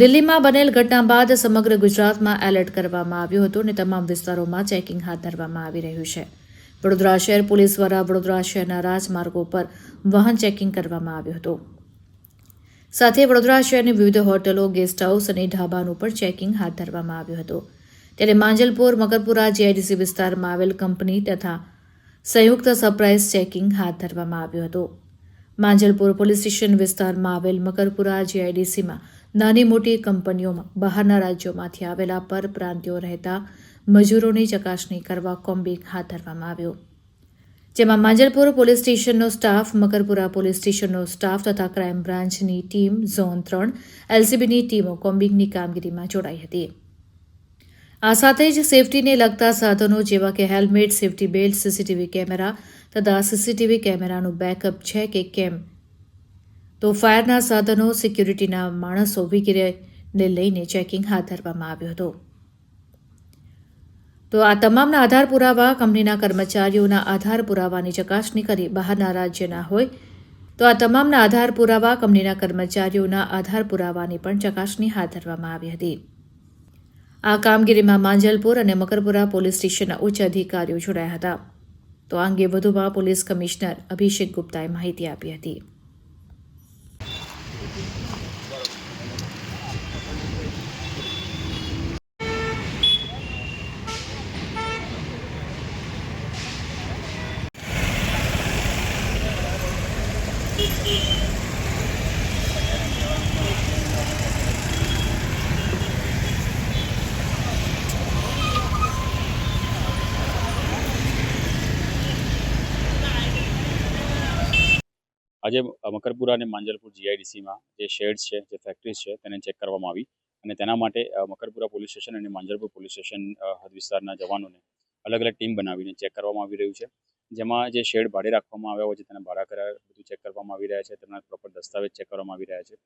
દિલ્હીમાં બનેલ ઘટના બાદ સમગ્ર ગુજરાતમાં એલર્ટ કરવામાં આવ્યું હતું અને તમામ વિસ્તારોમાં ચેકિંગ હાથ ધરવામાં આવી રહ્યું છે. વડોદરા શહેર પોલીસ દ્વારા વડોદરા શહેરના રાજમાર્ગો પર વાહન ચેકિંગ કરવામાં આવ્યું હતું. સાથે વડોદરા શહેરની વિવિધ હોટલો, ગેસ્ટ હાઉસ અને ઢાબાનું પણ ચેકિંગ હાથ ધરવામાં આવ્યું હતું. ત્યારે માંજલપુર, મકરપુરા, જીઆઈડીસી વિસ્તારમાં આવેલ કંપની તથા સંયુક્ત સરપ્રાઇઝ ચેકિંગ હાથ ધરવામાં આવ્યું હતું. માંજલપુર પોલીસ સ્ટેશન વિસ્તારમાં આવેલ મકરપુરા જીઆઈડીસીમાં નાની મોટી કંપનીઓમાં બહારના રાજ્યોમાંથી આવેલા પરપ્રાંતિયો રહેતા મજૂરોની ચકાસણી કરવા કોમ્બિંગ હાથ ધરવામાં આવ્યો. જેમાં માંજલપુર પોલીસ સ્ટેશનનો સ્ટાફ, મકરપુરા પોલીસ સ્ટેશનનો સ્ટાફ તથા ક્રાઇમ બ્રાન્ચની ટીમ, ઝોન ત્રણ, એલસીબીની ટીમો કોમ્બિંગની કામગીરીમાં જોડાઈ હતી. આ સાથે જ સેફટીને લગતા સાધનો જેવા કે helmet, safety belt, CCTV camera તથા સીસીટીવી કેમેરાનું બેકઅપ છે કે કેમ? તો ફાયરના સાધનો, સિક્યુરિટીના માણસો વગેરેને લઈને ચેકિંગ હાથ ધરવામાં આવ્યું હતું. તો આ તમામના આધાર પુરાવા કંપનીના કર્મચારીઓના આધાર પુરાવાની ચકાસણી કરી બહારના રાજ્યના હોય, તો આ તમામના આધાર પુરાવા કંપનીના કર્મચારીઓના આધાર પુરાવાની પણ ચકાસણી હાથ ધરવામાં આવી હતી. આ કામગીરીમાં માંજલપુર અને મકરપુરા પોલીસ સ્ટેશનના ઉચ્ચ અધિકારીઓ જોડાયા હતા. તો આ અંગે વધુમાં પોલીસ કમિશનર અભિષેક ગુપ્તાએ માહિતી આપી હતી આજે મકરપુરા અને માંજલપુર જીઆઈડીસીમાં જે શેડ્સ છે, જે ફેક્ટરીઝ છે, તેને ચેક કરવામાં આવી અને તેના માટે મકરપુરા પોલીસ સ્ટેશન અને માંજલપુર પોલીસ સ્ટેશન હદ વિસ્તારના જવાનોને અલગ અલગ ટીમ બનાવીને ચેક કરવામાં આવી રહ્યું છે. જેમાં જે શેડ ભાડે રાખવામાં આવ્યા હોય છે, તેના ભાડા કરાર બધું ચેક કરવામાં આવી રહ્યા છે, તેમના પ્રોપર દસ્તાવેજ ચેક કરવામાં આવી રહ્યા છે.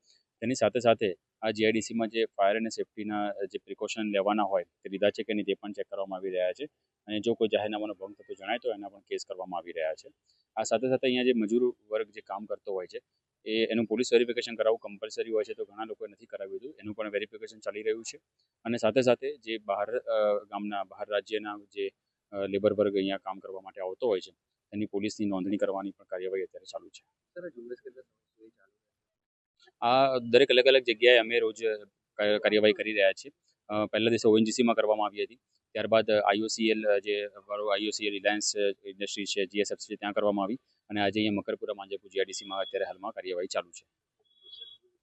તેની સાથે સાથે આ જીઆઈડીસીમાં જે ફાયર અને સેફટીના જે પ્રિકોશન લેવાના હોય, તે લીધા છે કે નહીં તે પણ ચેક કરવામાં આવી રહ્યા છે. અને જો કોઈ જાહેરનામાનો ભંગ થતો જણાય તો એના પણ કેસ કરવામાં આવી રહ્યા છે. આ સાથે સાથે અહીંયા જે મજૂર વર્ગ જે કામ કરતો હોય છે, એ, એનું પોલીસ વેરિફિકેશન કરાવવું કમ્પલસરી હોય છે તો ઘણા લોકોએ નથી કરાવ્યું હતું. એનું પણ વેરિફિકેશન ચાલી રહ્યું છે. અને સાથે સાથે જે બહાર ગામના, બહાર રાજ્યના જે લેબર વર્ગ અહીંયા કામ કરવા માટે આવતો હોય છે, એની પોલીસની નોંધણી કરવાની પણ કાર્યવાહી અત્યારે ચાલુ છે. આ દરેક અલગ અલગ જગ્યાએ અમે રોજ કાર્યવાહી કરી રહ્યા છીએ. પહેલા દિવસે ઓએનજીસીમાં કરવામાં આવી હતી. ત્યારબાદ આઈઓસીએલ જે આઈઓસીએલ રિલાયન્સ ઇન્ડસ્ટ્રી છે જીએસએફસી ત્યાં કરવામાં આવી. અને આજે અહીંયા મકરપુરા માંજેપુર જીઆઈડીસીમાં અત્યારે હાલમાં કાર્યવાહી ચાલુ છે.